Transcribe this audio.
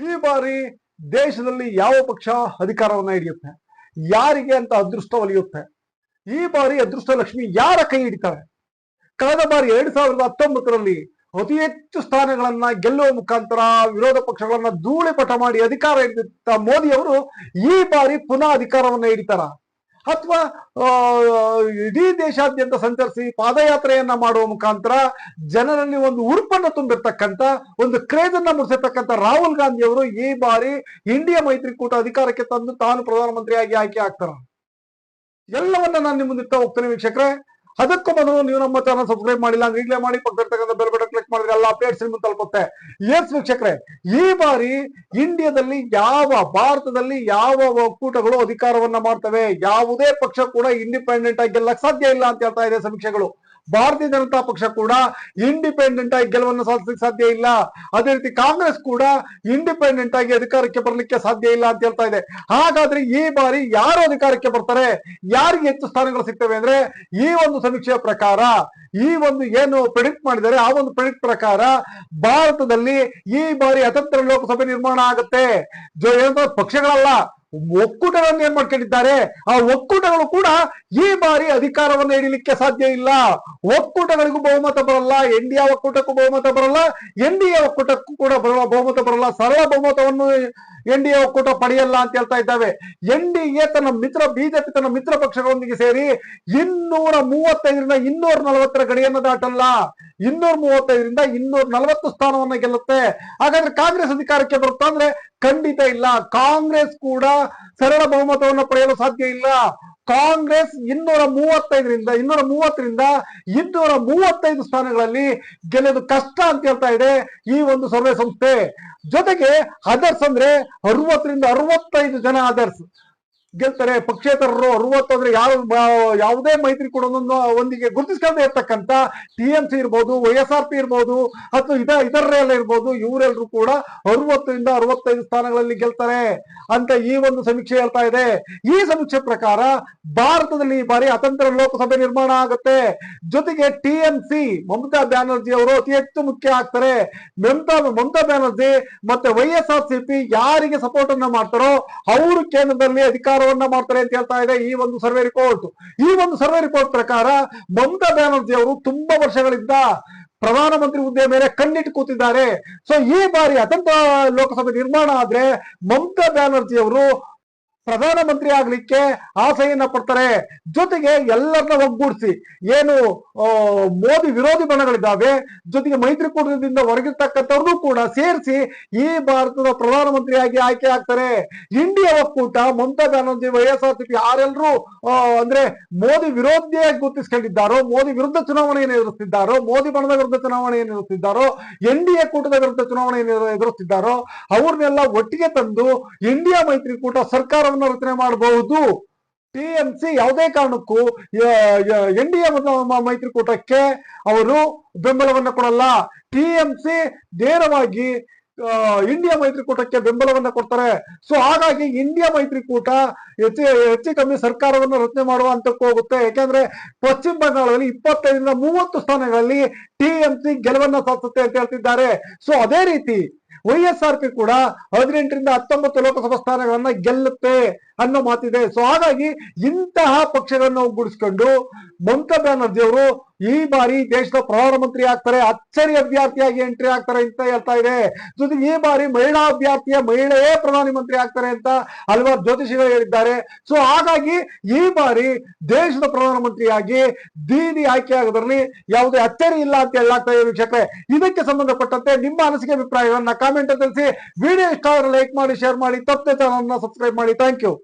ಈ ಬಾರಿ ದೇಶದಲ್ಲಿ ಯಾವ ಪಕ್ಷ ಅಧಿಕಾರವನ್ನ ಹಿಡಿಯುತ್ತೆ? ಯಾರಿಗೆ ಅಂತ ಅದೃಷ್ಟ ಒಲಿಯುತ್ತೆ? ಈ ಬಾರಿ ಅದೃಷ್ಟ ಲಕ್ಷ್ಮಿ ಯಾರ ಕೈ ಹಿಡಿತಾರೆ? ಕಳೆದ ಬಾರಿ ಎರಡ್ ಸಾವಿರದ ಹತ್ತೊಂಬತ್ತರಲ್ಲಿ ಅತಿ ಹೆಚ್ಚು ಸ್ಥಾನಗಳನ್ನ ಗೆಲ್ಲುವ ಮುಖಾಂತರ ವಿರೋಧ ಪಕ್ಷಗಳನ್ನ ಧೂಳಿಪಟ ಮಾಡಿ ಅಧಿಕಾರ ಹಿಡಿದ ಮೋದಿ ಅವರು ಈ ಬಾರಿ ಪುನಃ ಅಧಿಕಾರವನ್ನ ಹಿಡಿತಾರ. ಅಥವಾ ಇಡೀ ದೇಶಾದ್ಯಂತ ಸಂಚರಿಸಿ ಪಾದಯಾತ್ರೆಯನ್ನ ಮಾಡುವ ಮುಖಾಂತರ ಜನರಲ್ಲಿ ಒಂದು ಉರ್ಪನ್ನ ತುಂಬಿರ್ತಕ್ಕಂಥ, ಒಂದು ಕ್ರೇಜ್ ಅನ್ನ ಮೂಡಿಸಿರ್ತಕ್ಕಂಥ ರಾಹುಲ್ ಗಾಂಧಿ ಅವರು ಈ ಬಾರಿ ಇಂಡಿಯಾ ಮೈತ್ರಿಕೂಟ ಅಧಿಕಾರಕ್ಕೆ ತಂದು ತಾನು ಪ್ರಧಾನಮಂತ್ರಿಯಾಗಿ ಆಯ್ಕೆ ಆಗ್ತಾರ. ಎಲ್ಲವನ್ನ ನಾನು ನಿಮ್ಮ ಮುಂದಿತ್ತ ಹೋಗ್ತೇನೆ ವೀಕ್ಷಕರೇ. ಅದಕ್ಕೂ ಮೊದಲು ನೀವು ನಮ್ಮ ಚಾನಲ್ ಸಬ್ಸ್ಕ್ರೈಬ್ ಮಾಡಿಲ್ಲ ಅಂದ್ರೆ ಈಗಲೇ ಮಾಡಿ ಪಕ್ಕದರ್ತಕ್ಕಂಥ ಬೆಲ್ ಬಟನ್ ಮಾಡಿದ್ರೆ ಎಲ್ಲ ಅಪ್ಡೇಟ್ಸ್ ನಿಮ್ಗೆ ತಲುಪುತ್ತೆ. ಎಸ್ ವೀಕ್ಷಕರೇ, ಈ ಬಾರಿ ಇಂಡಿಯಾದಲ್ಲಿ ಯಾವ, ಭಾರತದಲ್ಲಿ ಯಾವ ಒಕ್ಕೂಟಗಳು ಅಧಿಕಾರವನ್ನ ಮಾಡ್ತವೆ? ಯಾವುದೇ ಪಕ್ಷ ಕೂಡ ಇಂಡಿಪೆಂಡೆಂಟ್ ಆಗಿ ಗೆಲ್ಲಕ್ ಸಾಧ್ಯ ಇಲ್ಲ ಅಂತ ಹೇಳ್ತಾ ಇದೆ ಸಮೀಕ್ಷೆಗಳು. ಭಾರತೀಯ ಜನತಾ ಪಕ್ಷ ಕೂಡ ಇಂಡಿಪೆಂಡೆಂಟ್ ಆಗಿ ಗೆಲುವನ್ನು ಸಾಧಿಸಲಿಕ್ಕೆ ಸಾಧ್ಯ ಇಲ್ಲ. ಅದೇ ರೀತಿ ಕಾಂಗ್ರೆಸ್ ಕೂಡ ಇಂಡಿಪೆಂಡೆಂಟ್ ಆಗಿ ಅಧಿಕಾರಕ್ಕೆ ಬರಲಿಕ್ಕೆ ಸಾಧ್ಯ ಇಲ್ಲ ಅಂತ ಹೇಳ್ತಾ ಇದೆ. ಹಾಗಾದ್ರೆ ಈ ಬಾರಿ ಯಾರು ಅಧಿಕಾರಕ್ಕೆ ಬರ್ತಾರೆ? ಯಾರಿಗೆ ಹೆಚ್ಚು ಸ್ಥಾನಗಳು ಸಿಗ್ತವೆ ಅಂದ್ರೆ ಈ ಒಂದು ಸಮೀಕ್ಷೆಯ ಪ್ರಕಾರ, ಈ ಒಂದು ಏನು ಪ್ರೆಡಿಕ್ಟ್ ಮಾಡಿದರೆ ಆ ಒಂದು ಪ್ರೆಡಿಕ್ಟ್ ಪ್ರಕಾರ ಭಾರತದಲ್ಲಿ ಈ ಬಾರಿ ಅತಂತ್ರ ಲೋಕಸಭೆ ನಿರ್ಮಾಣ ಆಗುತ್ತೆ. ಏನಂತ ಪಕ್ಷಗಳಲ್ಲ. ಒಕ್ಕೂಟಗಳನ್ನು ಏನ್ ಮಾಡ್ಕೊಂಡಿದ್ದಾರೆ? ಆ ಒಕ್ಕೂಟಗಳು ಕೂಡ ಈ ಬಾರಿ ಅಧಿಕಾರವನ್ನು ಹಿಡಿಲಿಕ್ಕೆ ಸಾಧ್ಯ ಇಲ್ಲ. ಒಕ್ಕೂಟಗಳಿಗೂ ಬಹುಮತ ಬರಲ್ಲ, ಎನ್ ಡಿ ಎ ಒಕ್ಕೂಟಕ್ಕೂ ಬಹುಮತ ಬರಲ್ಲ, ಎನ್ ಡಿ ಎ ಒಕ್ಕೂಟಕ್ಕೂ ಕೂಡ ಬಹುಮತ ಬರಲ್ಲ, ಸರಳ ಬಹುಮತವನ್ನು ಎನ್ ಡಿ ಎ ಒಕ್ಕೂಟ ಪಡೆಯಲ್ಲ ಅಂತ ಹೇಳ್ತಾ ಇದ್ದಾವೆ. ಎನ್ ಡಿ ಎ ತನ್ನ ಮಿತ್ರ ಬಿಜೆಪಿ ತನ್ನ ಮಿತ್ರ ಪಕ್ಷಗಳೊಂದಿಗೆ ಸೇರಿ ಇನ್ನೂರ ಮೂವತ್ತೈದರಿಂದ ಇನ್ನೂರ ನಲವತ್ತರ ಗಡಿಯನ್ನು ದಾಟಲ್ಲ. ಇನ್ನೂರ ಮೂವತ್ತೈದರಿಂದ ಇನ್ನೂರ ನಲವತ್ತು ಸ್ಥಾನವನ್ನ ಗೆಲ್ಲುತ್ತೆ. ಹಾಗಾದ್ರೆ ಕಾಂಗ್ರೆಸ್ ಅಧಿಕಾರಕ್ಕೆ ಬರುತ್ತಾ ಅಂದ್ರೆ ಖಂಡಿತ ಇಲ್ಲ. ಕಾಂಗ್ರೆಸ್ ಕೂಡ ಸರಳ ಬಹುಮತವನ್ನು ಪಡೆಯಲು ಸಾಧ್ಯ ಇಲ್ಲ. ಕಾಂಗ್ರೆಸ್ ಇನ್ನೂರ ಮೂವತ್ತೈದರಿಂದ, ಇನ್ನೂರ ಮೂವತ್ತರಿಂದ ಇನ್ನೂರ ಮೂವತ್ತೈದು ಸ್ಥಾನಗಳಲ್ಲಿ ಗೆಲ್ಲೋದು ಕಷ್ಟ ಅಂತ ಹೇಳ್ತಾ ಇದೆ ಈ ಒಂದು ಸರ್ವೆ ಸಂಸ್ಥೆ. ಜೊತೆಗೆ ಅದರ್ಸ್ ಅಂದ್ರೆ ಅರವತ್ತರಿಂದ ಅರವತ್ತೈದು ಜನ ಅದರ್ಸ್ ಗೆಲ್ತಾರೆ, ಪಕ್ಷೇತರರು ಅರವತ್ತು ಅಂದ್ರೆ ಯಾವ ಯಾವುದೇ ಮೈತ್ರಿ ಮೈತ್ರಿಕೂಟವನ್ನು ಒಂದಿಗೆ ಗುರುತಿಸ್ಕೊಂಡೇ ಇರ್ತಕ್ಕಂಥ ಟಿ ಎಂ ಸಿ ಇರ್ಬೋದು, ವೈ ಎಸ್ ಆರ್ ಪಿ ಇರ್ಬೋದು ಅಥವಾ ಇದ ಇತರರೆಲ್ಲ ಇರ್ಬೋದು, ಇವರೆಲ್ಲರೂ ಕೂಡ ಅರವತ್ತರಿಂದ ಅರವತ್ತೈದು ಸ್ಥಾನಗಳಲ್ಲಿ ಗೆಲ್ತಾರೆ ಅಂತ ಈ ಒಂದು ಸಮೀಕ್ಷೆ ಹೇಳ್ತಾ ಇದೆ. ಈ ಸಮೀಕ್ಷೆ ಪ್ರಕಾರ ಭಾರತದಲ್ಲಿ ಈ ಬಾರಿ ಅತಂತ್ರ ಲೋಕಸಭೆ ನಿರ್ಮಾಣ ಆಗುತ್ತೆ. ಜೊತೆಗೆ T M C, Mamata Banerjee ಅವರು ಅತಿ ಹೆಚ್ಚು ಮುಖ್ಯ ಆಗ್ತಾರೆ. ಮಮತಾ ಮಮತಾ ಬ್ಯಾನರ್ಜಿ ಮತ್ತೆ Y S R C P ಯಾರಿಗೆ ಸಪೋರ್ಟ್ ಅನ್ನ ಮಾಡ್ತಾರೋ, ಅವರು ಕೇಂದ್ರದಲ್ಲಿ ಅಧಿಕಾರವನ್ನ ಮಾಡ್ತಾರೆ ಅಂತ ಹೇಳ್ತಾ ಇದೆ ಈ ಒಂದು ಸರ್ವೆ ರಿಪೋರ್ಟ್ ಈ ಒಂದು ಸರ್ವೆ ರಿಪೋರ್ಟ್ ಪ್ರಕಾರ ಮಮತಾ ಬ್ಯಾನರ್ಜಿ ಅವರು ತುಂಬಾ ವರ್ಷಗಳಿಂದ ಪ್ರಧಾನಮಂತ್ರಿ ಹುದ್ದೆ ಮೇಲೆ ಕಣ್ಣಿಟ್ಟು ಕೂತಿದ್ದಾರೆ. ಸೊ ಈ ಬಾರಿ ಅತಂತ್ರ ಲೋಕಸಭೆ ನಿರ್ಮಾಣ ಆದ್ರೆ ಮಮತಾ ಬ್ಯಾನರ್ಜಿ ಅವರು ಪ್ರಧಾನಮಂತ್ರಿ ಆಗ್ಲಿಕ್ಕೆ ಆಸೆಯನ್ನ ಪಡ್ತಾರೆ ಜೊತೆಗೆ ಎಲ್ಲರನ್ನ ಒಗ್ಗೂಡಿಸಿ. ಏನು ಮೋದಿ ವಿರೋಧಿ ಬಣಗಳಿದ್ದಾವೆ. ಜೊತೆಗೆ ಮೈತ್ರಿಕೂಟದಿಂದ ಹೊರಗಿರ್ತಕ್ಕಂಥವ್ರನ್ನೂ ಕೂಡ ಸೇರಿಸಿ ಈ ಭಾರತದ ಪ್ರಧಾನಮಂತ್ರಿಯಾಗಿ ಆಯ್ಕೆ ಆಗ್ತಾರೆ. ಇಂಡಿಯಾ ಒಕ್ಕೂಟ, ಮಮತಾ ಬ್ಯಾನರ್ಜಿ ವೈಎಸ್ಆರ್ ಸಿಪಿ ಯಾರೆಲ್ಲರೂ ಅಂದ್ರೆ ಮೋದಿ ವಿರೋಧಿಯಾಗಿ ಗುರುತಿಸ್ಕೊಂಡಿದ್ದಾರೋ, ಮೋದಿ ವಿರುದ್ಧ ಚುನಾವಣೆಯನ್ನು ಎದುರಿಸ್ತಿದ್ದಾರೋ, ಮೋದಿ ಬಣದ ವಿರುದ್ಧ ಚುನಾವಣೆಯನ್ನು ಎದುರಿಸ್ತಿದ್ದಾರೋ, ಎನ್ ಕೂಟದ ವಿರುದ್ಧ ಚುನಾವಣೆಯನ್ನು ಎದುರಿಸಿದ್ದಾರೋ ಅವ್ರನ್ನೆಲ್ಲ ಒಟ್ಟಿಗೆ ತಂದು ಇಂಡಿಯಾ ಮೈತ್ರಿಕೂಟ ಸರ್ಕಾರವನ್ನು ರಚನೆ ಮಾಡಬಹುದು. ಟಿ ಎಂ ಸಿ ಯಾವುದೇ ಕಾರಣಕ್ಕೂ ಎನ್ ಡಿ ಎ ಮೈತ್ರಿಕೂಟಕ್ಕೆ ಅವರು ಬೆಂಬಲವನ್ನು ಕೊಡಲ್ಲ. ಟಿ ಎಂ ಸಿ ನೇರವಾಗಿ ಇಂಡಿಯಾ ಮೈತ್ರಿಕೂಟಕ್ಕೆ ಬೆಂಬಲವನ್ನ ಕೊಡ್ತಾರೆ. ಸೊ ಹಾಗಾಗಿ ಇಂಡಿಯಾ ಮೈತ್ರಿಕೂಟ ಹೆಚ್ಚು ಹೆಚ್ಚು ಕಮ್ಮಿ ಸರ್ಕಾರವನ್ನು ರಚನೆ ಮಾಡುವ ಹಂತಕ್ಕೆ ಹೋಗುತ್ತೆ. ಯಾಕೆಂದ್ರೆ ಪಶ್ಚಿಮ ಬಂಗಾಳದಲ್ಲಿ ಇಪ್ಪತ್ತೈದರಿಂದ ಮೂವತ್ತು ಸ್ಥಾನಗಳಲ್ಲಿ ಟಿಎಂಸಿ ಗೆಲುವನ್ನ ಸಾಧಿಸುತ್ತೆ ಅಂತ ಹೇಳ್ತಿದ್ದಾರೆ. ಸೊ ಅದೇ ರೀತಿ ವೈ ಎಸ್ ಆರ್ ಪಿ ಕೂಡ ಹದಿನೆಂಟರಿಂದ ಹತ್ತೊಂಬತ್ತು ಲೋಕಸಭಾ ಸ್ಥಾನಗಳನ್ನ ಗೆಲ್ಲುತ್ತೆ. ಅನ್ನೋ ಮಾತಿದೆ. ಸೊ ಹಾಗಾಗಿ ಇಂತಹ ಪಕ್ಷಗಳನ್ನು ಒಗ್ಗೂಡಿಸ್ಕೊಂಡು ಮಮತಾ ಬ್ಯಾನರ್ಜಿ ಅವರು ಈ ಬಾರಿ ದೇಶದ ಪ್ರಧಾನಮಂತ್ರಿ ಆಗ್ತಾರೆ ಅಚ್ಚರಿ ಅಭ್ಯರ್ಥಿಯಾಗಿ ಎಂಟ್ರಿ ಆಗ್ತಾರೆ ಅಂತ ಹೇಳ್ತಾ ಇದೆ. ಜೊತೆಗೆ ಈ ಬಾರಿ ಮಹಿಳಾ ಅಭ್ಯರ್ಥಿಯ ಮಹಿಳೆಯೇ ಪ್ರಧಾನಮಂತ್ರಿ ಆಗ್ತಾರೆ ಅಂತ ಹಲವಾರು ಜ್ಯೋತಿಷಿಗಳು ಹೇಳಿದ್ದಾರೆ. ಸೊ ಹಾಗಾಗಿ ಈ ಬಾರಿ ದೇಶದ ಪ್ರಧಾನಮಂತ್ರಿಯಾಗಿ ದೀದಿ ಆಯ್ಕೆ ಆಗೋದ್ರಲ್ಲಿ ಯಾವುದೇ ಅಚ್ಚರಿ ಇಲ್ಲ ಅಂತ ಹೇಳಲಾಗ್ತಾ ಇದೆ ವೀಕ್ಷಕರೇ. ಇದಕ್ಕೆ ಸಂಬಂಧಪಟ್ಟಂತೆ ನಿಮ್ಮ ಅನಿಸಿಕೆ ಅಭಿಪ್ರಾಯಗಳನ್ನ ಕಾಮೆಂಟ್ ತಿಳಿಸಿ. ವಿಡಿಯೋ ಇಷ್ಟ ಲೈಕ್ ಮಾಡಿ ಶೇರ್ ಮಾಡಿ, ತಪ್ಪದೆ ಚಾನಲ್ ಸಬ್ಸ್ಕ್ರೈಬ್ ಮಾಡಿ. Thank you